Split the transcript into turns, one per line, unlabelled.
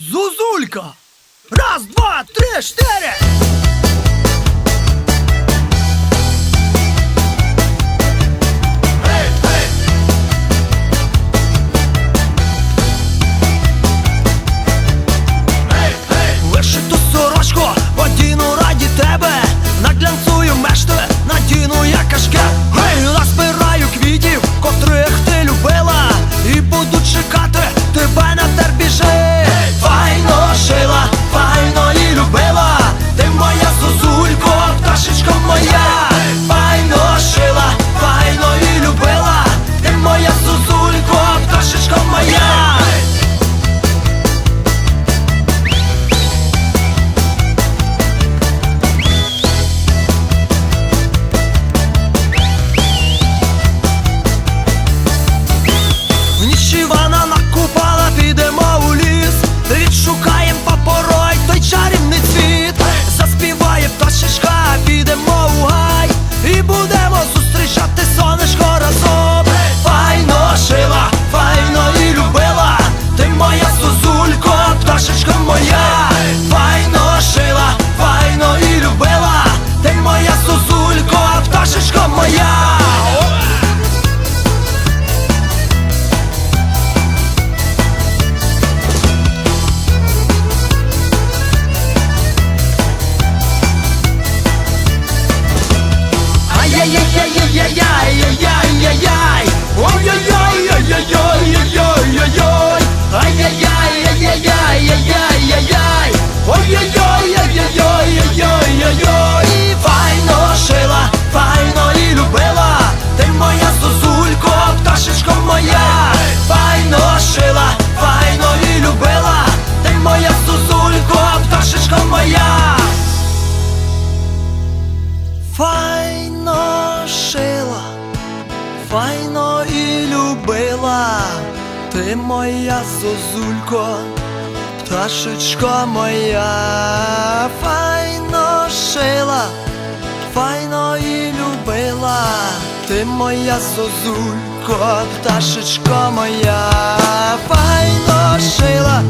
Зузулька! Раз, два, три, чотири! shot this Ай-яй-яй-яй-яй-яй-яй-яй Файно і любила, ти моя зозулько, пташечко моя, файно шила, файно і любила, ти моя зозулько, пташечко моя, файно шила.